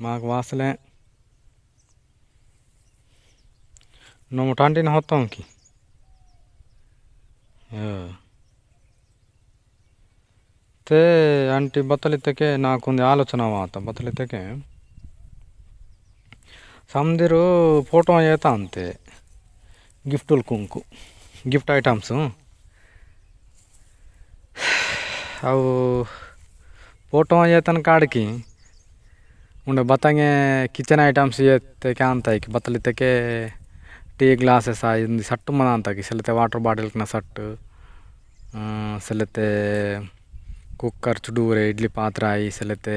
మాకు వాసలే. నువ్వు ముఠాంటి నవ్వుతాంకి తే అంటే బతలితకే నాకుంది ఆలోచన వాత బతలితకే సందిరు ఫోటో చేత అంతే. గిఫ్టులు కుంకు గిఫ్ట్ ఐటమ్స్. అవు ఫోటో చేతను కాడికి? ಉಂಡು ಬತ್ತಂಗೆ ಕಿಚನ್ ಐಟಮ್ಸ್ ಇತ್ತೆ ಆಂತಾಯಿಕ್ ಬತ್ತಲು ಇತ್ತಕೆ ಟೀ ಗ್ಲಾಸಸ್ ಆಯ್ ಇಂದು ಸಟ್ಟು ಮನ ಅಂತಾಕಿ. ಸೆಲೆತೆ ವಾಟರ್ ಬಾಟಲ್ಕ್ನ ಸಟ್ಟು ಸೆಲೆತೆ ಕುಕ್ಕರ್ ಚುಡೂರೆ, ಇಡ್ಲಿ ಪಾತ್ರೆ ಆಯಿ ಸೆಲೆತೆ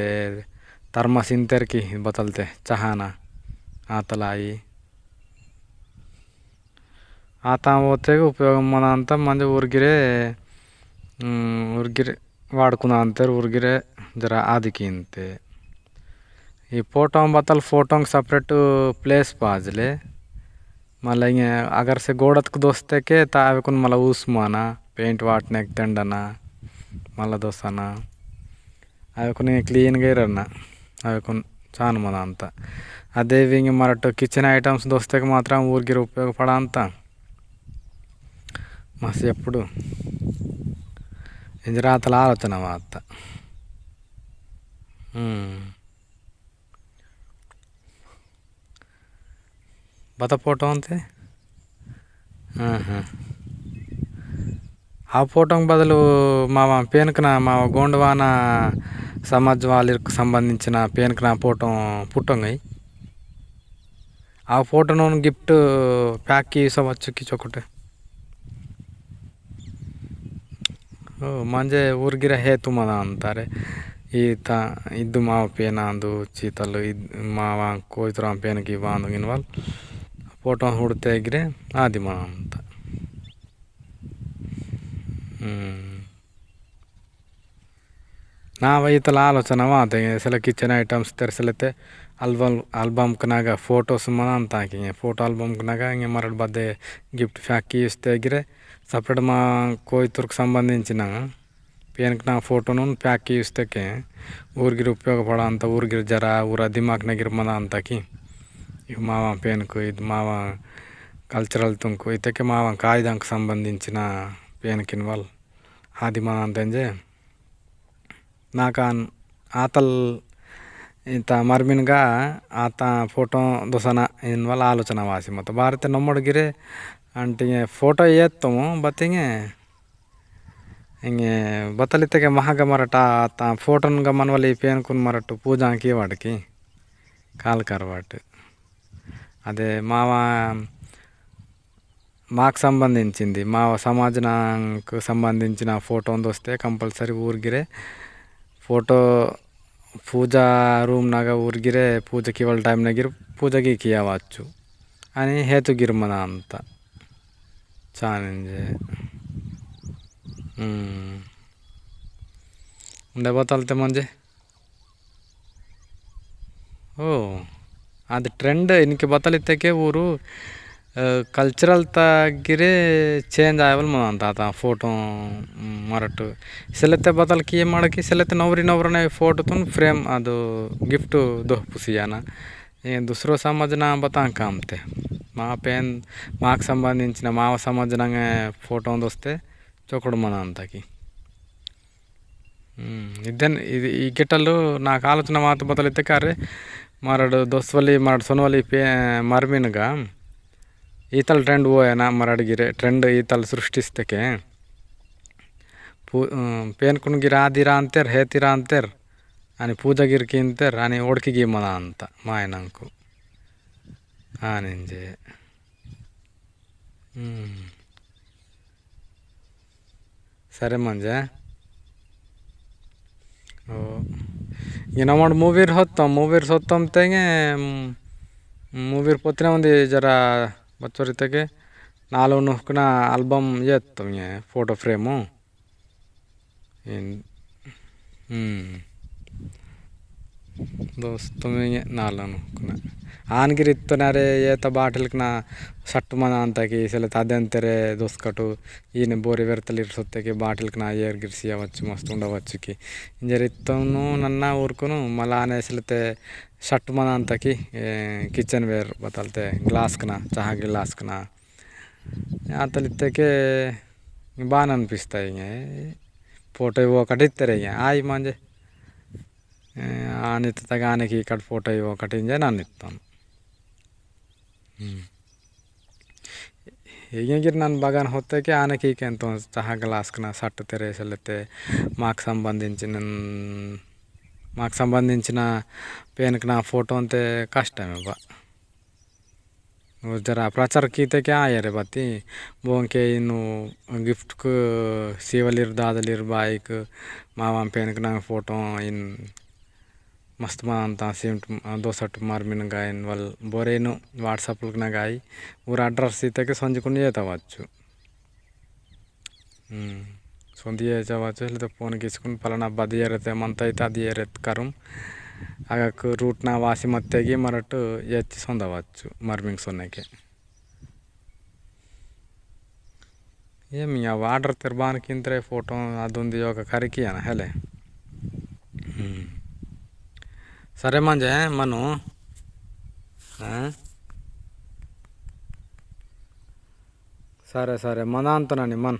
ಥರ್ಮಸ್ ಇಂತೆರ್ಕಿ ಬತ್ತಲ್ತೆ, ಚಹಾನ, ಆತಲ ಆಯಿ. ಆತ ಓತೆಗೆ ಉಪಯೋಗ ಮನ ಅಂತ ಮಂದಿ ಊರ್ಗಿರೆ ಊರ್ಗಿರೆ, ವಾಡ್ಕುನ ಅಂತಾರೆ ಊರ್ಗಿರೆ ಜರ ಆದಿಕಿ ಅಂತೆ ఈ ఫోటో బత్తలు ఫోటోకి సపరేట్ ప్లేస్ పాజలే మళ్ళీ ఇంక అగర్సే గోడకు దోస్తేకే తావకుని మళ్ళీ ఊసుమాన పెయింట్ వాటినాక తెండన మళ్ళీ దోస్తాన అవి కొన్ని క్లీన్గా ఇరన్న అవి కొన్ని చాను మన అంతా అదే ఇంక మరట్టు కిచెన్ ఐటమ్స్ దోస్తేకి మాత్రం ఊరికి ఉపయోగపడ అంతా మస్తు ఎప్పుడు ఇంజరాతల ఆలోచన మా అత్త ಬದಪೋಟ ಅಂತೆ ఆ ఫోటోకి బదులు మా పేనుకన మా గోండవాన సమాజ్ వాళ్ళకు సంబంధించిన పేనుకన ఫోటో పుట్టంగి. ఆ ఫోటోను గిఫ్ట్ ప్యాక్ చేసావచ్చు కిచొకటి మంజే ఊరిగిర హేతు మద అంతారే. ఈత ఇద్దు మావ పేనాందు చీతలు మా కోతురా పేనకి బాందు ఇన్వాల్ ಫೋಟೋ ಹುಡುತಾಯಿದ್ರೆ ಆದಿಮ ಅಂತ. ನಾವು ಈತಲ ಆಲೋಚನೆ ಮಾತೆ ಸಲ ಕಿಚನ್ ಐಟಮ್ಸ್ ತರಿಸಲತ್ತೆ. ಆಲ್ಬಮ್, ಆಲ್ಬಮ್ಕನಾಗ ಫೋಟೋಸ್ ಮನ ಅಂತ ಹಾಕಿ ಫೋಟೋ ಆಲ್ಬಮ್ಕನಾಗ ಹಿಂಗೆ ಮರಡ್ ಬದ್ದೆ ಗಿಫ್ಟ್ ಫ್ಯಾಕಿ ಇಷ್ಟಾಗಿರೆ ಸಪ್ರೇಟ್ ಮಾ ಕೋಯ್ತೂರ್ಗೆ ಸಂಬಂಧಿಸಿನ ಪೇನ್ಗೆ ನಾವು ಫೋಟೋನು ಪ್ಯಾಕಿ ಇಷ್ಟಕ್ಕೆ ಊರಿಗಿರು ಉಪಯೋಗ ಪಡ ಅಂತ ಊರಿಗಿರು ಜರ, ಊರ ದಿಮಾಕ್ನಾಗಿರ್ಮದ ಅಂತಾಕಿ మావా ಮಾವ ఇది మావా కల్చరల్ ಕಲ್ಚರಲ್ ತುಂಕು ಇದಕ್ಕೆ ಮಾವ సంబంధించిన ಸಂಬಂಧಿಂచిన ಪೇನ್ಕಿನ వాళ్ళు అది మా అంతే నాకు ఆతల్ ఇంత మర్మిన్గా ఆత ఫోటో దుసన వాళ్ళ ఆలోచన వాసి మొత్తం. భారత నమ్మడిగిరే అంటే ఫోటో వేస్తాము బట్ ఇంగే ఇంగే బతలితగే మహాగ మరట ఆత ఫోటోన్గా మనవల్ ఈ పేనుకుని మరట్టు పూజాకి వాడికి కాలు వాటి అదే మా మాకు సంబంధించింది. మా సమాజానికి సంబంధించిన ఫోటో వస్తే కంపల్సరీ ఊరిగిరే ఫోటో పూజ రూమ్ ಪೂಜಾ ఊరిగిరే పూజకి ಪೂಜೆಗೆ టైం నగిరి పూజకికి ఇవ్వచ్చు అని హేతుగిరిమన అంత. ఛాలెంజ్ ఉండే పోతాలితే మంచి అది ಟ್ರೆಂಡ್ ಇನ್ಕೆ ಬತ್ತಲಿತ್ತಕ್ಕೆ ಊರು ಕಲ್ಚರಲ್ ತಗಿರೆ ಚೇಂಜ್ ಆಯವಲ್ ಅಂತ ಆತ ಫೋಟೋ ಮರಟು ಸೆಲೆತ್ತೆ ಬದಲ್ಕಿ ಏನು ಮಾಡಕ್ಕೆ ಸೆಲೆತ್ತೆ ನವ್ರಿ ನವ್ರನೆ ಫೋಟೋ ಫ್ರೇಮ್ ಅದು ಗಿಫ್ಟು ದೋಹ పుసియాన దుసరో సమాజన బతాం కామ్తే మా పేన్ మాకు సంబంధించిన మా సమాజనంగా ఫోటో వస్తే చొక్కడు మన అంతకి ఇద్దరు ఇది ఈ గిట్టలు నాకు ఆలోచన మాత బతలితే కారే మరడు దోస్వలి మరడు సొనవలి పే మర్మిన్గా ಈತಲ್ ಟ್ರೆಂಡ್ ಓಯನ ಮರಡಿಗಿರೆ ಟ್ರೆಂಡ್ ಈತಲ್ ಸೃಷ್ಟಿಸ್ತಕ್ಕೆ ಪೂ ಪೇನ್ ಕುಣ್ಗಿರ ಆದಿರ ಅಂತೇರ್ ಹೇತಿರ ಅಂತೇರ್ అని పూజగిరికి ఇంతేర్ అని ఓడికి మన అంత మా ఆయనంకు ఆనింజే సరే మంజೆ ಓ ಈಗ ನಾವು ಮೂವಿರ್ ಹೊತ್ತ ಮೂವಿರ್ ಹೊತ್ತಂತೆಗೆ ಮೂವಿರ್ ಪೊತ್ತನೆ ಒಂದು ಜರಾ ಬಚ್ಚರಿತಕ್ಕೆ ನಾಲ್ಕು ನುಹ್ಕನ ಆಲ್ಬಮ್ ಎತ್ತು ಫೋಟೋ ಫ್ರೇಮು ಏನು ಹ್ಞೂ दोस्तों में नालानों आन के रित्तो नारे ये तबाटल कना सट्ट मन आंता की इसले तादें तेरे दोस्त कटो। ये ने बोरी वर्तली रसोते के बाटल कना ये गिरसिया बच्चू मस्तूंडा बच्चू की। इंजर रित्तो नो नन्ना ओर कोनो मलाने इसले ते सट्ट मन आंता की किचन वेर बतालते, ग्लास कना, चाह ग्लास कना। आतलित्ते के बानन पिस्ता ही है पोटे वो कटित्तरे ही। आई मांजे। ఆనితగానికి ఇక్కడ ఫోటో ఇవి ఒకటి నన్ను ఇస్తాను. ఏగిరి నన్ను బాగా హోతాకి ఆనకి ఎంతో చహగలాసుకున్న షర్ట్ తెరేసలైతే మాకు సంబంధించిన మాకు సంబంధించిన పేనుకి నా ఫోటో అంతే కష్టం ఇవ్వ. నువ్వు జర ఆయరే ఆయరు బతి భోంకే నువ్వు గిఫ్ట్కు శివలిరు దాదలిరు బాయ్కు మా పేనుకు నా ఫోటో మస్తు మా అంత సేమ్ दो सौ टुमार में వాళ్ళు బోరేను వాట్సాప్లకు నాకు గాయ ఊరు అడ్రస్ ఇతకి సంచుకుని చేతవచ్చు. సొంత చేతవచ్చు లేదా ఫోన్కి తీసుకుని పలానా బది ఏరైతే మంత అయితే అది ఏరైతే కరం ಆಗಕ್ಕೆ ರೂಟ್ನ వాసి ಮತ್ತೆಗೆ ಮರಟು ಹೆಚ್ಚು సొందవచ్చు మార్మింగ్ సొన్నకి. ఏమి ఆ వాటర్ తిరబానికింతరే ఫోటో అది ఉంది ఒక కరికి అన హలే సరే మంజే మనం సరే సరే మన అంతనండి మన.